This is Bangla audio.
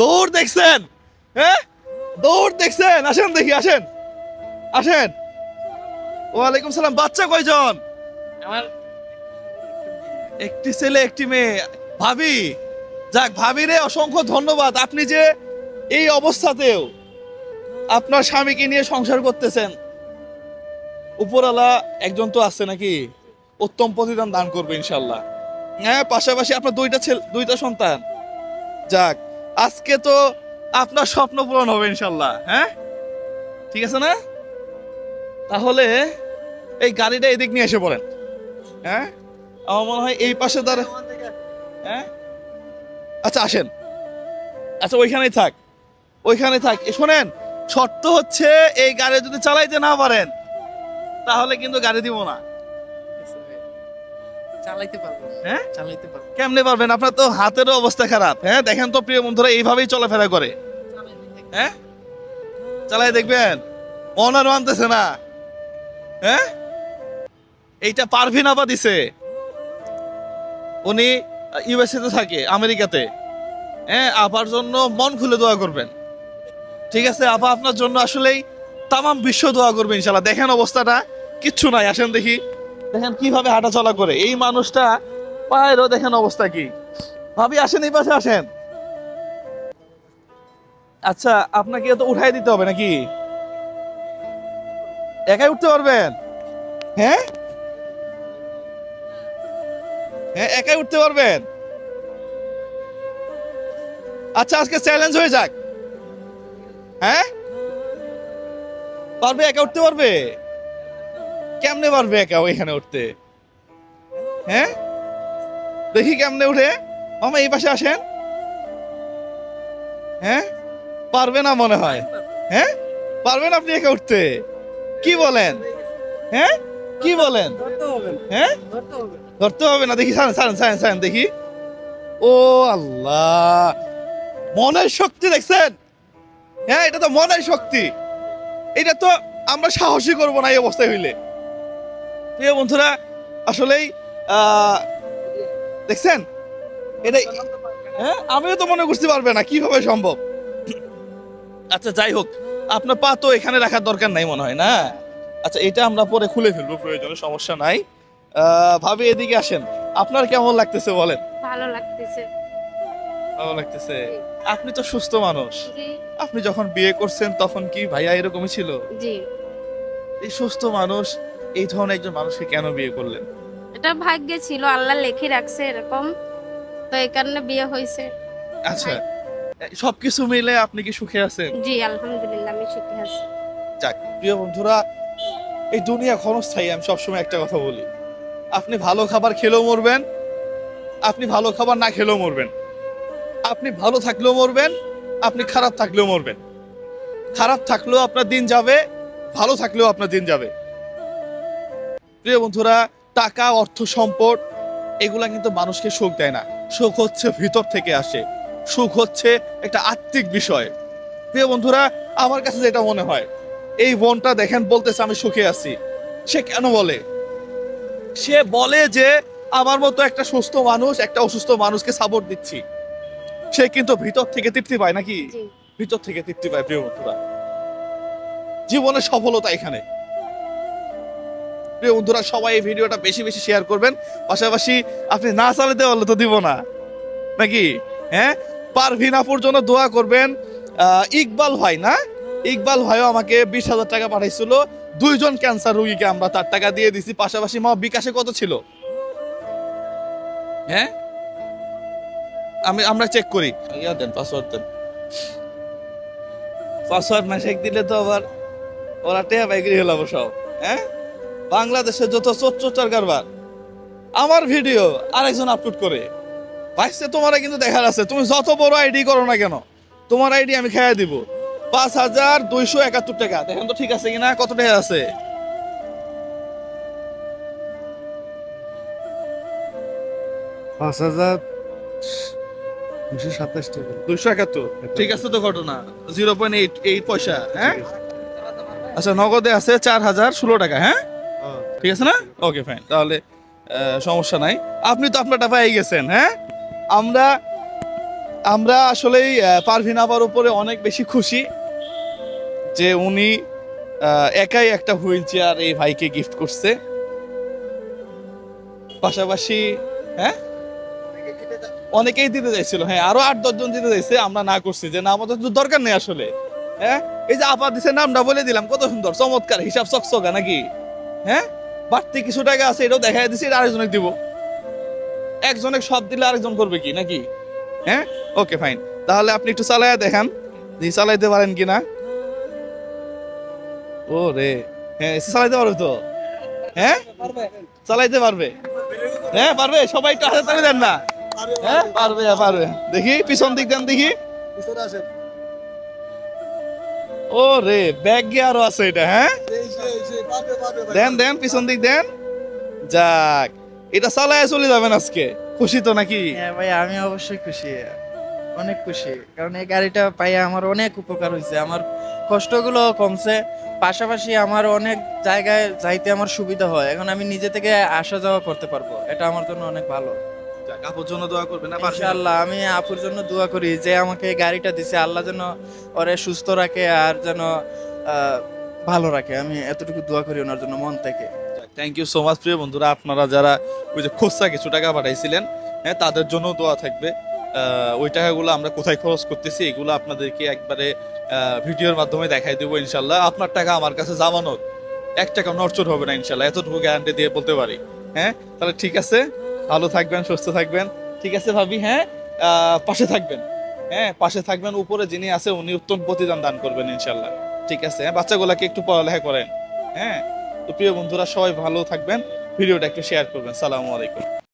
দৌড় দেখছেন? হ্যাঁ দৌড় দেখছেন? আসেন দেখি আসেন। আসেন। ওয়ালাইকুম সালাম বাচ্চা কয়জন? আমার একটি ছেলে একটি মেয়ে। ভাবি যাক ভাবিরে অসংখ্য ধন্যবাদ। আপনি যে এই অবস্থাতেও আপনার স্বামীকে নিয়ে সংসার করতেছেন উপরওয়ালা একজন তো আছে নাকি? উত্তম প্রতিদান দান করবে ইনশাল্লাহ। হ্যাঁ পাশাপাশি আপনার দুইটা ছেলে দুইটা সন্তান। যাক আজকে তো আপনার স্বপ্ন পূরণ হবে ইনশাল্লাহ হ্যাঁ? ঠিক আছে না? তাহলে এই গাড়িটা এদিক নিয়ে এসে পড়েন হ্যাঁ? আমার মনে হয় এই পাশে দাঁড়া হ্যাঁ? আচ্ছা আসেন। আচ্ছা ওইখানেই থাক ওইখানে থাক। শোনেন, শর্ত হচ্ছে এই গাড়ি যদি চালাইতে না পারেন, তাহলে কিন্তু গাড়ি দিব না। চালাইতে পারব। হ্যাঁ? চালাইতে পারব। কেমনে পারবেন? আপনার তো হাতেরও অবস্থা খারাপ। হ্যাঁ দেখেন তো প্রিয় বন্ধুরা এইভাবেই চলাফেরা করে। হ্যাঁ? চালাই দেখবেন? অনার মানতেছে না। হ্যাঁ? এইটা পারভিন আপা দিছে। উনি ইউএসএ তে থাকে আমেরিকাতে। হ্যাঁ আপার জন্য মন খুলে দোয়া করবেন। ঠিক আছে আপা আপনার জন্য আসলেই তামাম বিশ্ব দোয়া করবে ইনশাল্লাহ দেখেন অবস্থাটা কিচ্ছু নাই। আসেন দেখি। দেখেন কীভাবে হাঁটা চলা করে। এই মানুষটা পায়েরও দেখেন অবস্থা কি। ভাবি, আসেন এই পাশে, আসেন। আচ্ছা আপনাকে তো উঠাই দিতে হবে নাকি? একাই উঠতে পারবেন? হ্যাঁ? হ্যাঁ একাই উঠতে পারবেন? আচ্ছা আজকে চ্যালেঞ্জ হয়ে যাক। হ্যাঁ? পারবে, একা উঠতে পারবে? কেমনে পারবে একা ওইখানে উঠতে? হ্যাঁ? দেখি কেমনে উঠে। মামা, এই পাশে আসেন। হ্যাঁ? পারবে না মনে হয়। হ্যাঁ? পারবেন আপনি একা উঠতে? কি বলেন? হ্যাঁ? কি বলেন? হ্যাঁ? ধরতে হবে না। দেখি সারেন সারেন সারেন দেখি। ও আল্লাহ! মনের শক্তি দেখছেন? হ্যাঁ এটা তো মনের শক্তি। এটা তো আমরা সাহসী করব না এই অবস্থায় হইলে। প্রিয় বন্ধুরা আসলেই দেখছেন? এটা হ্যাঁ আমিও তো মনে করতে পারবে না কীভাবে সম্ভব? আচ্ছা যাই হোক আপনার পা তো এখানে রাখার দরকার নাই মনে হয় না? আচ্ছা এটা আমরা পরে খুলে ফেলব প্রয়োজনে সমস্যা নাই। ভাবি এদিকে আসেন। আপনার কেমন লাগতেছে বলেন? ভালো লাগতেছে। ভালো লাগতেছে। আপনি তো সুস্থ মানুষ। আপনি যখন বিয়ে করছেন তখন কি ভাইয়া এরকমই ছিল? জি। এই সুস্থ মানুষ এই ধরনের একজন মানুষকে কেন বিয়ে করলেন? এটা ভাগ্যে ছিল আল্লাহ লেখে রাখছে এরকম। তো এই কারণে বিয়ে হয়েছে। আচ্ছা সবকিছু মিলে আপনি কি সুখে আছেন? জি আলহামদুলিল্লাহ আমি সুখী আছি। যাক প্রিয় বন্ধুরা এই দুনিয়া ক্ষণস্থায়ী আমি সবসময় একটা কথা বলি। আপনি ভালো খাবার খেলেও মরবেন আপনি ভালো খাবার না খেলেও মরবেন। আপনি ভালো থাকলেও মরবেন আপনি খারাপ থাকলেও মরবেন। খারাপ থাকলেও আপনার দিন যাবে ভালো থাকলেও আপনার দিন যাবে। প্রিয় বন্ধুরা টাকা অর্থ সম্পদ এগুলা কিন্তু মানুষকে সুখ দেয় না। সুখ হচ্ছে ভিতর থেকে আসে। সুখ হচ্ছে একটা আত্মিক বিষয়। প্রিয় বন্ধুরা আমার কাছে যেটা মনে হয় এই বোনটা দেখেন বলতেছে আমি সুখে আছি। সে কেন বলে? সে বলে যে আমার মতো একটা সুস্থ মানুষ একটা অসুস্থ মানুষকে সাপোর্ট দিচ্ছি। সে কিন্তু ভিতর থেকে তৃপ্তি পায় নাকি? ভিতর থেকে তৃপ্তি পায় প্রিয় বন্ধুরা। জীবনের সফলতা এখানে। প্রিয় বন্ধুরা সবাই এই ভিডিওটা বেশি বেশি শেয়ার করবেন। পাশাপাশি আপনি না চালাতে পারলে তো দিব না। নাকি? হ্যাঁ? পারভিন আপুর জন্য দোয়া করবেন। ইকবাল ভাই না? ইকবাল ভাইও আমাকে বিশ হাজার টাকা পাঠাইছিল। দুইজন ক্যান্সার রোগীকে আমরা তার টাকা দিয়ে দিছি। পাশাপাশি মা বিকাশে কত ছিল? হ্যাঁ? আমি আমরা চেক করি। ইয়া দেন পাসওয়ার্ড দেন। পাসওয়ার্ড মেসেজ দিলে তো আবার ওরা টেয়া বাইকরি হলাম সব। হ্যাঁ? বাংলাদেশের যত চোর কারবার আমার ভিডিও আরেকজন আপলোড করে। পাইছে তোমার কিন্তু দেখার আছে। তুমি যত বড় আইডি করো না কেন তোমার আইডি আমি খেয়ে দিব। পাঁচ হাজার দুইশো একাত্তর টাকা। দেখেন তো ঠিক আছে কিনা কত টাকা আছে? পাঁচ হাজার দুশো সাতাশ টাকা। দুইশো একাত্তর। ঠিক আছে তো ঘটনা। জিরো পয়েন্ট এইট এইট পয়সা হ্যাঁ? আচ্ছা নগদে আছে চার হাজার ষোলো টাকা হ্যাঁ? ঠিক আছে না? ওকে ফাইন তাহলে সমস্যা নাই। আপনি তো আপনারটা পেয়ে গেছেন হ্যাঁ? আমরা আমরা আসলেই পারভিন আপার উপরে অনেক বেশি খুশি যে উনি একাই একটা হুইল চেয়ার এই ভাইকে গিফট করছে। পাশাপাশি হ্যাঁ? অনেকেই দিতে চাইছিল হ্যাঁ আরও আট দশজন দিতে চাইছে, আমরা না করছি যে না, আমাদের তো দরকার নেই আসলে হ্যাঁ? এই যে আপা দিছে নামটা বলে দিলাম, কত সুন্দর, চমৎকার, হিসাব চকচকা নাকি হ্যাঁ? বাড়তি কিছু টাকা আছে, এটাও দেখাই দিছি, এটা আরেকজনকে দিব। একজনে সব দিলে আরেকজন করবে কি, নাকি? হ্যাঁ? ওকে ফাইন তাহলে আপনি একটু চালায়া দেখান, যে চালাইতে পারেন কিনা। ও রে হ্যাঁ চালাইতে পারবে তো? হ্যাঁ? চালাইতে পারবে। হ্যাঁ পারবে, সবাই একটু হাতে দেন না। হ্যাঁ পারবে পারবে। দেখি, পিছন দিক দেন, দেখি। ও রে ব্যাগ গিয়ারও আছে এটা হ্যাঁ? দেন দেন পিছন দিক দেন। যাক এটা চালায় চলে যাবেন আজকে। খুশি তো নাকি? হ্যাঁ ভাই আমি অবশ্যই খুশি। অনেক খুশি। কারণ এই গাড়িটা পাইয়া আমার অনেক উপকার হয়েছে আমার কষ্টগুলো কমছে। পাশাপাশি আমার অনেক জায়গায় যাইতে আমার সুবিধা হয়। এখন আমি নিজে থেকে আসা যাওয়া করতে পারব। এটা আমার জন্য অনেক ভালো। আপুর জন্য দোয়া করবেন ইনশাআল্লাহ আমি আপুর জন্য দোয়া করি যে আমাকে গাড়িটা দিছে আল্লাহ যেন ওরে সুস্থ রাখে আর যেন ভালো রাখে। আমি এতটুকু দোয়া করি ওনার জন্য মন থেকে। থ্যাংক ইউ সো মাচ প্রিয় বন্ধুরা। আপনারা যারা ওই যে খোসা কিছু টাকা পাঠাইছিলেন হ্যাঁ তাদের জন্য দোয়া থাকবে। ওই টাকাগুলো আমরা কোথায় খরচ করতেছি এগুলো আপনাদেরকে একবারে ভিডিওর মাধ্যমে দেখাই দেবো ইনশাল্লাহ আপনার টাকা আমার কাছে জামানত এক টাকা নড়চড় হবে না ইনশাল্লাহ এতটুকু গ্যারান্টি দিয়ে বলতে পারি। হ্যাঁ তাহলে ঠিক আছে? ভালো থাকবেন, সুস্থ থাকবেন। ঠিক আছে ভাবি হ্যাঁ? পাশে থাকবেন। হ্যাঁ পাশে থাকবেন, উপরে যিনি আছে উনি উত্তম প্রতিদান দান করবেন ইনশাল্লাহ ঠিক আছে হ্যাঁ? বাচ্চাগুলোকে একটু পড়ালেখা করেন। হ্যাঁ? তো প্রিয় বন্ধুরা, সবাই ভালো থাকবেন। ভিডিওটা একটু শেয়ার করবেন। সালামু আলাইকুম।